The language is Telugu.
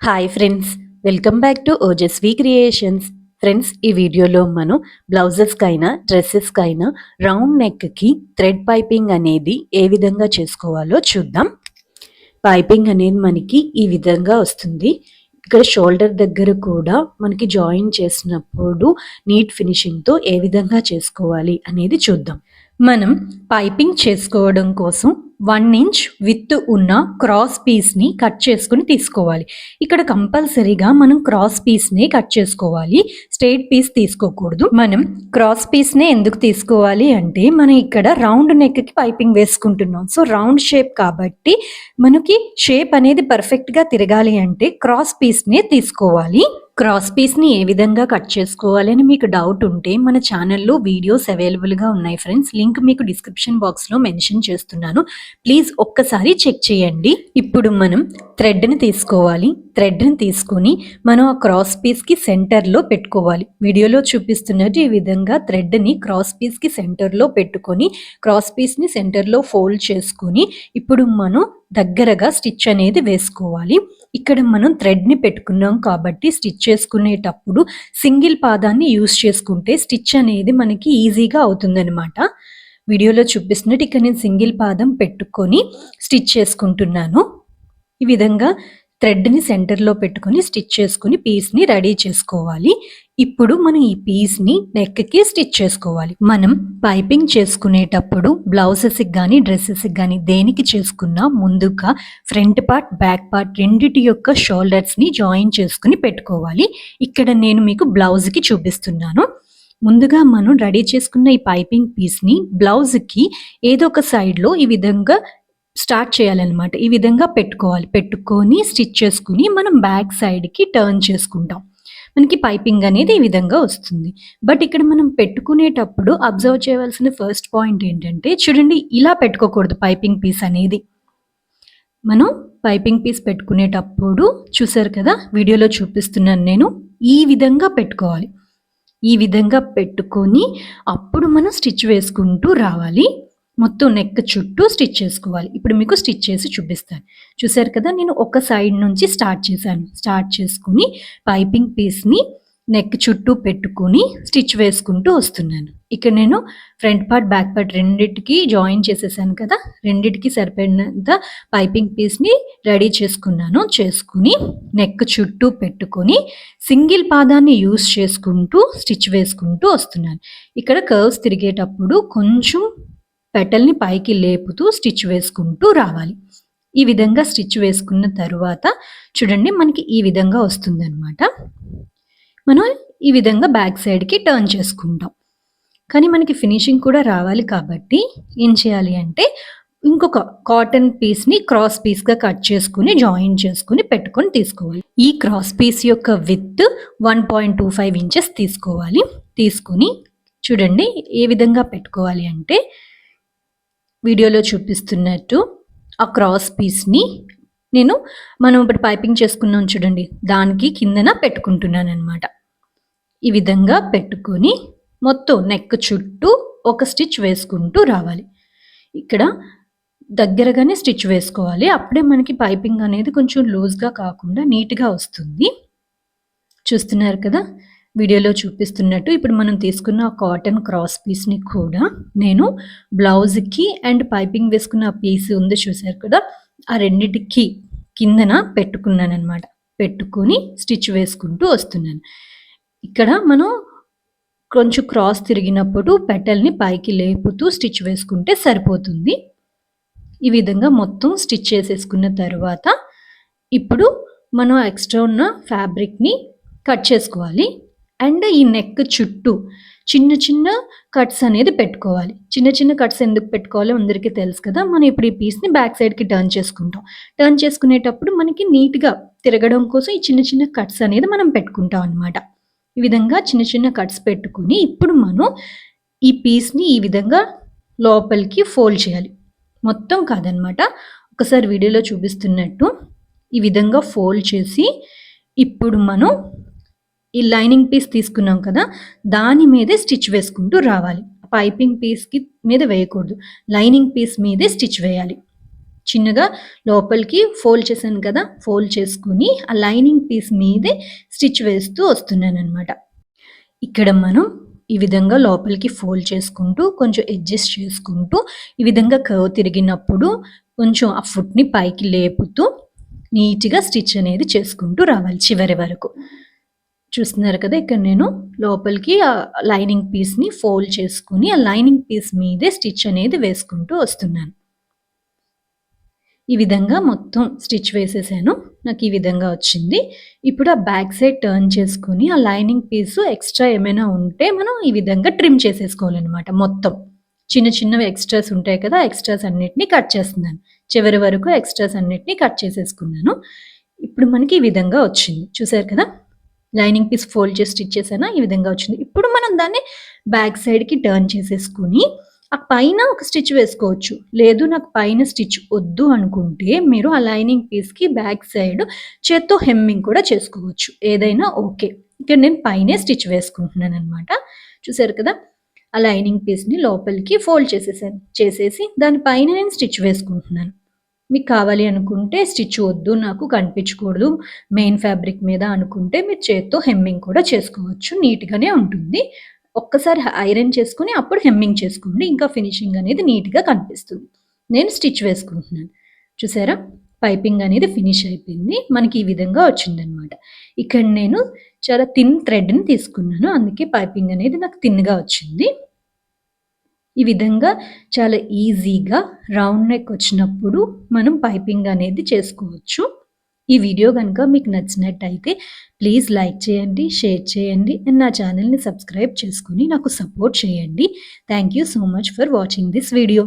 Hi friends welcome back to Ojaswi creations friends ఈ వీడియోలో మనం బ్లౌజెస్కైనా డ్రెస్సెస్కైనా రౌండ్ నెక్కి థ్రెడ్ పైపింగ్ అనేది ఏ విధంగా చేసుకోవాలో చూద్దాం. పైపింగ్ అనేది మనకి ఈ విధంగా వస్తుంది. ఇక్కడ షోల్డర్ దగ్గర కూడా మనకి జాయిన్ చేసినప్పుడు నీట్ ఫినిషింగ్తో ఏ విధంగా చేసుకోవాలి అనేది చూద్దాం. మనం పైపింగ్ చేసుకోవడం కోసం వన్ ఇంచ్ విత్ ఉన్న క్రాస్ పీస్ని కట్ చేసుకుని తీసుకోవాలి. ఇక్కడ కంపల్సరీగా మనం క్రాస్ పీస్నే కట్ చేసుకోవాలి. స్ట్రైట్ పీస్ తీసుకోకూడదు. మనం క్రాస్ పీస్నే ఎందుకు తీసుకోవాలి అంటే మనం ఇక్కడ రౌండ్ నెక్కి పైపింగ్ వేసుకుంటున్నాం. సో రౌండ్ షేప్ కాబట్టి మనకి షేప్ అనేది పర్ఫెక్ట్గా తిరగాలి అంటే క్రాస్ పీస్నే తీసుకోవాలి. క్రాస్ పీస్ని ఏ విధంగా కట్ చేసుకోవాలని మీకు డౌట్ ఉంటే మన ఛానల్లో వీడియోస్ అవైలబుల్గా ఉన్నాయి ఫ్రెండ్స్ లింక్ మీకు డిస్క్రిప్షన్ బాక్స్లో మెన్షన్ చేస్తున్నాను. ప్లీజ్ ఒక్కసారి చెక్ చేయండి. ఇప్పుడు మనం థ్రెడ్ని తీసుకోవాలి. థ్రెడ్ని తీసుకొని మనం ఆ క్రాస్ పీస్కి సెంటర్లో పెట్టుకోవాలి. వీడియోలో చూపిస్తున్నట్టు ఈ విధంగా థ్రెడ్ని క్రాస్ పీస్కి సెంటర్లో పెట్టుకొని క్రాస్ పీస్ని సెంటర్లో ఫోల్డ్ చేసుకొని ఇప్పుడు మనం దగ్గరగా స్టిచ్ అనేది వేసుకోవాలి. ఇక్కడ మనం థ్రెడ్ని పెట్టుకున్నాం కాబట్టి స్టిచ్ చేసుకునేటప్పుడు సింగిల్ పాదాన్ని యూస్ చేసుకుంటే స్టిచ్ అనేది మనకి ఈజీగా అవుతుందన్నమాట. వీడియోలో చూపిస్తున్నట్టు ఇక్కడ నేను సింగిల్ పాదం పెట్టుకొని స్టిచ్ చేసుకుంటున్నాను. ఈ విధంగా థ్రెడ్ని సెంటర్లో పెట్టుకొని స్టిచ్ చేసుకుని పీస్ని రెడీ చేసుకోవాలి. ఇప్పుడు మనం ఈ పీస్ని నెక్కి స్టిచ్ చేసుకోవాలి. మనం పైపింగ్ చేసుకునేటప్పుడు బ్లౌజెస్కి కానీ డ్రెస్సెస్కి కానీ దేనికి చేసుకున్నా ముందుగా ఫ్రంట్ పార్ట్ బ్యాక్ పార్ట్ రెండిటి యొక్క షోల్డర్స్ని జాయిన్ చేసుకుని పెట్టుకోవాలి. ఇక్కడ నేను మీకు బ్లౌజ్కి చూపిస్తున్నాను. ముందుగా మనం రెడీ చేసుకున్న ఈ పైపింగ్ పీస్ని బ్లౌజ్కి ఏదో ఒక సైడ్లో ఈ విధంగా స్టార్ట్ చేయాలన్నమాట. ఈ విధంగా పెట్టుకోవాలి. పెట్టుకొని స్టిచ్ చేసుకుని మనం బ్యాక్ సైడ్కి టర్న్ చేసుకుంటాం. మనకి పైపింగ్ అనేది ఈ విధంగా వస్తుంది. బట్ ఇక్కడ మనం పెట్టుకునేటప్పుడు అబ్జర్వ్ చేయవలసిన ఫస్ట్ పాయింట్ ఏంటంటే చూడండి ఇలా పెట్టుకోకూడదు పైపింగ్ పీస్ అనేది. మనం పైపింగ్ పీస్ పెట్టుకునేటప్పుడు చూసారు కదా వీడియోలో చూపిస్తున్నాను నేను. ఈ విధంగా పెట్టుకోవాలి. ఈ విధంగా పెట్టుకొని అప్పుడు మనం స్టిచ్ వేసుకుంటూ రావాలి. మొత్తం నెక్ చుట్టూ స్టిచ్ చేసుకోవాలి. ఇప్పుడు మీకు స్టిచ్ చేసి చూపిస్తాను. చూసారు కదా నేను ఒక సైడ్ నుంచి స్టార్ట్ చేశాను. స్టార్ట్ చేసుకుని పైపింగ్ పీస్ని నెక్ చుట్టూ పెట్టుకుని స్టిచ్ వేసుకుంటూ వస్తున్నాను. ఇక్కడ నేను ఫ్రంట్ పార్ట్ బ్యాక్ పార్ట్ రెండింటికి జాయిన్ చేసేసాను కదా రెండింటికి సరిపడినంత పైపింగ్ పీస్ని రెడీ చేసుకున్నాను. చేసుకుని నెక్ చుట్టూ పెట్టుకొని సింగిల్ పాదాన్ని యూస్ చేసుకుంటూ స్టిచ్ వేసుకుంటూ వస్తున్నాను. ఇక్కడ కర్వ్స్ తిరిగేటప్పుడు కొంచెం పెటల్ని పైకి లేపుతూ స్టిచ్ వేసుకుంటూ రావాలి. ఈ విధంగా స్టిచ్ వేసుకున్న తరువాత చూడండి మనకి ఈ విధంగా వస్తుంది అనమాట మనం ఈ విధంగా బ్యాక్ సైడ్కి టర్న్ చేసుకుంటాం. కానీ మనకి ఫినిషింగ్ కూడా రావాలి కాబట్టి ఏం చేయాలి అంటే ఇంకొక కాటన్ పీస్ని క్రాస్ పీస్గా కట్ చేసుకుని జాయిన్ చేసుకుని పెట్టుకొని తీసుకోవాలి. ఈ క్రాస్ పీస్ యొక్క width one point two five inches తీసుకోవాలి. తీసుకుని చూడండి ఏ విధంగా పెట్టుకోవాలి అంటే వీడియోలో చూపిస్తున్నట్టు ఆ క్రాస్ పీస్ని నేను మనం ఇప్పుడు పైపింగ్ చేసుకున్నాం చూడండి. దానికి కిందన పెట్టుకుంటున్నాను అనమాట ఈ విధంగా పెట్టుకొని మొత్తం నెక్ చుట్టూ ఒక స్టిచ్ వేసుకుంటూ రావాలి. ఇక్కడ దగ్గరగానే స్టిచ్ వేసుకోవాలి. అప్పుడే మనకి పైపింగ్ అనేది కొంచెం లూజ్గా కాకుండా నీట్గా వస్తుంది. చూస్తున్నారు కదా? వీడియోలో చూపిస్తున్నట్టు ఇప్పుడు మనం తీసుకున్న కాటన్ క్రాస్ పీస్ని కూడా నేను బ్లౌజ్కి అండ్ పైపింగ్ వేసుకున్న పీస్ ఉంది చూసారు కదా ఆ రెండింటికి కిందన పెట్టుకున్నాను అనమాట పెట్టుకొని స్టిచ్ వేసుకుంటూ వస్తున్నాను. ఇక్కడ మనం కొంచెం క్రాస్ తిరిగినప్పుడు పెటల్ని పైకి లేపుతూ స్టిచ్ వేసుకుంటే సరిపోతుంది. ఈ విధంగా మొత్తం స్టిచ్ చేసేసుకున్న తర్వాత ఇప్పుడు మనం ఎక్స్ట్రా ఉన్న ఫ్యాబ్రిక్ని కట్ చేసుకోవాలి. అండ్ ఈ నెక్ చుట్టూ చిన్న చిన్న కట్స్ అనేది పెట్టుకోవాలి. చిన్న చిన్న కట్స్ ఎందుకు పెట్టుకోవాలో అందరికీ తెలుసు కదా. మనం ఇప్పుడు ఈ పీస్ని బ్యాక్ సైడ్కి టర్న్ చేసుకుంటాం. టర్న్ చేసుకునేటప్పుడు మనకి నీట్గా తిరగడం కోసం ఈ చిన్న చిన్న కట్స్ అనేది మనం పెట్టుకుంటాం అనమాట ఈ విధంగా చిన్న చిన్న కట్స్ పెట్టుకుని ఇప్పుడు మనం ఈ పీస్ని ఈ విధంగా లోపలికి ఫోల్డ్ చేయాలి. మొత్తం కాదనమాట ఒకసారి వీడియోలో చూపిస్తున్నట్టు ఈ విధంగా ఫోల్డ్ చేసి ఇప్పుడు మనం ఈ లైనింగ్ పీస్ తీసుకున్నాం కదా దాని మీదే స్టిచ్ వేసుకుంటూ రావాలి. పైపింగ్ పీస్కి మీద వేయకూడదు. లైనింగ్ పీస్ మీదే స్టిచ్ వేయాలి. చిన్నగా లోపలికి ఫోల్డ్ చేశాను కదా ఫోల్డ్ చేసుకుని ఆ లైనింగ్ పీస్ మీదే స్టిచ్ వేస్తూ వస్తున్నాను అనమాట ఇక్కడ మనం ఈ విధంగా లోపలికి ఫోల్డ్ చేసుకుంటూ కొంచెం అడ్జస్ట్ చేసుకుంటూ ఈ విధంగా కర్వ్ తిరిగినప్పుడు కొంచెం ఆ ఫుట్ని పైకి లేపుతూ నీట్గా స్టిచ్ అనేది చేసుకుంటూ రావాలి చివరి వరకు. చూస్తున్నారు కదా ఇక్కడ నేను లోపలికి ఆ లైనింగ్ పీస్ని ఫోల్డ్ చేసుకుని ఆ లైనింగ్ పీస్ మీదే స్టిచ్ అనేది వేసుకుంటూ వస్తున్నాను. ఈ విధంగా మొత్తం స్టిచ్ వేసేసాను. నాకు ఈ విధంగా వచ్చింది. ఇప్పుడు ఆ బ్యాక్ సైడ్ టర్న్ చేసుకుని ఆ లైనింగ్ పీసు ఎక్స్ట్రా ఏమైనా ఉంటే మనం ఈ విధంగా ట్రిమ్ చేసేసుకోవాలన్నమాట మొత్తం. చిన్న చిన్నవి ఎక్స్ట్రాస్ ఉంటాయి కదా ఎక్స్ట్రాస్ అన్నిటిని కట్ చేస్తున్నాను. చివరి వరకు ఎక్స్ట్రాస్ అన్నిటిని కట్ చేసేసుకున్నాను. ఇప్పుడు మనకి ఈ విధంగా వచ్చింది. చూసారు కదా? లైనింగ్ పీస్ ఫోల్డ్ చేసి స్టిచ్ చేసానా ఈ విధంగా వచ్చింది. ఇప్పుడు మనం దాన్ని బ్యాక్ సైడ్కి టర్న్ చేసేసుకుని ఆ పైన ఒక స్టిచ్ వేసుకోవచ్చు. లేదు నాకు పైన స్టిచ్ వద్దు అనుకుంటే మీరు ఆ లైనింగ్ పీస్కి బ్యాక్ సైడ్ చేత్తో హెమ్మింగ్ కూడా చేసుకోవచ్చు. ఏదైనా ఓకే. ఇక్కడ నేను పైనే స్టిచ్ వేసుకుంటున్నాను అనమాట చూసారు కదా? ఆ లైనింగ్ పీస్ని లోపలికి ఫోల్డ్ చేసేసాను. చేసేసి దానిపైన నేను స్టిచ్ వేసుకుంటున్నాను. మీకు కావాలి అనుకుంటే స్టిచ్ వద్దు నాకు కనిపించకూడదు మెయిన్ ఫ్యాబ్రిక్ మీద అనుకుంటే మీరు చేత్తో హెమ్మింగ్ కూడా చేసుకోవచ్చు నీట్గానే ఉంటుంది. ఒక్కసారి ఐరన్ చేసుకుని అప్పుడు హెమ్మింగ్ చేసుకోండి ఇంకా ఫినిషింగ్ అనేది నీట్గా కనిపిస్తుంది. నేను స్టిచ్ వేసుకుంటున్నాను. చూసారా? పైపింగ్ అనేది ఫినిష్ అయిపోయింది మనకి ఈ విధంగా వచ్చిందనమాట. ఇక్కడ నేను చాలా థిన్ థ్రెడ్ని తీసుకున్నాను అందుకే పైపింగ్ అనేది నాకు థిన్గా వచ్చింది. ఈ విధంగా చాలా ఈజీగా రౌండ్ నెక్ వచ్చినప్పుడు మనం పైపింగ్ అనేది చేసుకోవచ్చు. ఈ వీడియో కనుక మీకు నచ్చినట్టయితే ప్లీజ్ లైక్ చేయండి షేర్ చేయండి అండ్ నా ఛానల్ని సబ్స్క్రైబ్ చేసుకుని నాకు సపోర్ట్ చేయండి. Thank you so much for watching this video.